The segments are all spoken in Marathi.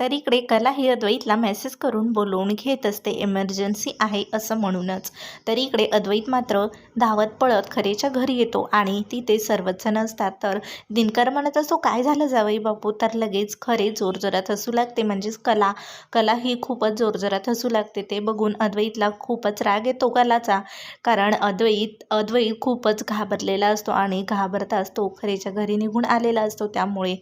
तर इकडे कला ही अद्वैतला मेसेज करून बोलवून घेत असते. इमर्जन्सी आहे असं म्हणूनच. तर इकडे अद्वैत मात्र धावत पळत खरेच्या घरी येतो आणि तिथे सर्वच जण असतात. तर दिनकर म्हणत असतो काय झालं जावई बापू तर लगेच खरे जोरजोरात हसू लागते. म्हणजेच कला कला ही खूपच जोरजोरात हसू लागते. ते बघून अद्वैतला खूपच राग येतो कलाचा. कारण अद्वैत अद्वैत खूपच घाबरलेला असतो आणि घाबरताच तो खरेच्या घरी निघून आलेला असतो त्यामुळे.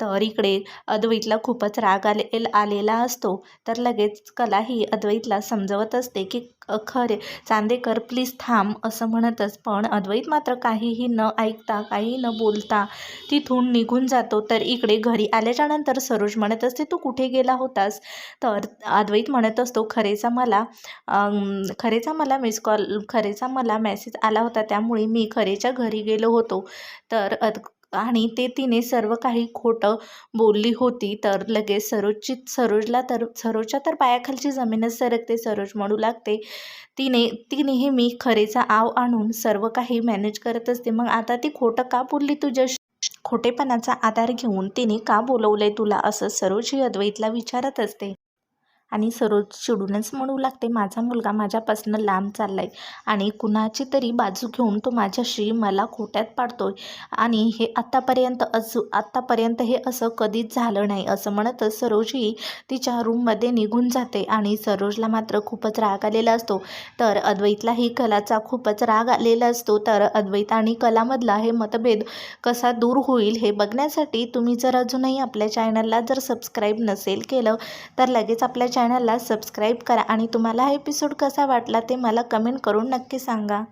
तर इकडे अद्वैतला खूपच राग आले आलेला असतो तर लगेच कला ही अद्वैतला समजवत असते की खरे चांदेकर प्लीज थांब असं म्हणतच. पण अद्वैत मात्र काहीही न ऐकता काही न बोलता तिथून निघून जातो. तर इकडे घरी आल्याच्यानंतर सरोज म्हणत असते तू कुठे गेला होतास? तर अद्वैत म्हणत असतो खरेचा मला खरेचा मला मिस कॉल खरेचा मला मेसेज आला होता त्यामुळे मी खरेच्या घरी गेलो होतो. तर अद आणि ते तिने सर्व काही खोटं बोलली होती तर लगेच सरोजची सरोजला तर सरोजच्या तर पायाखालची जमीनच सरकते सरोज म्हणू लागते तिने ती नेहमी खरेचा आव आणून सर्व काही मॅनेज करत असते मग आता ती खोटं का बोलली तुझ्या खोटेपणाचा आधार घेऊन तिने का बोलवलंय तुला असं सरोज ही अद्वैतला विचारत असते. आणि सरोज चिडूनच म्हणू लागते माझा मुलगा माझ्यापासून लांब चाललाय आणि कुणाची तरी बाजू घेऊन तो माझ्याशी मला खोट्यात पाडतोय आणि हे आत्तापर्यंत असू आत्तापर्यंत हे असं कधीच झालं नाही असं म्हणतच सरोजही तिच्या रूममध्ये निघून जाते आणि सरोजला मात्र खूपच राग आलेला असतो. तर अद्वैतलाही कलाचा खूपच राग आलेला असतो. तर अद्वैत आणि कलामधला हे मतभेद कसा दूर होईल हे बघण्यासाठी तुम्ही जर अजूनही आपल्या चॅनलला जर सबस्क्राईब नसेल केलं तर लगेच आपल्या चॅनलला सबस्क्राईब करा आणि तुम्हाला हा एपिसोड कसा वाटला ते मला कमेंट करून नक्की सांगा.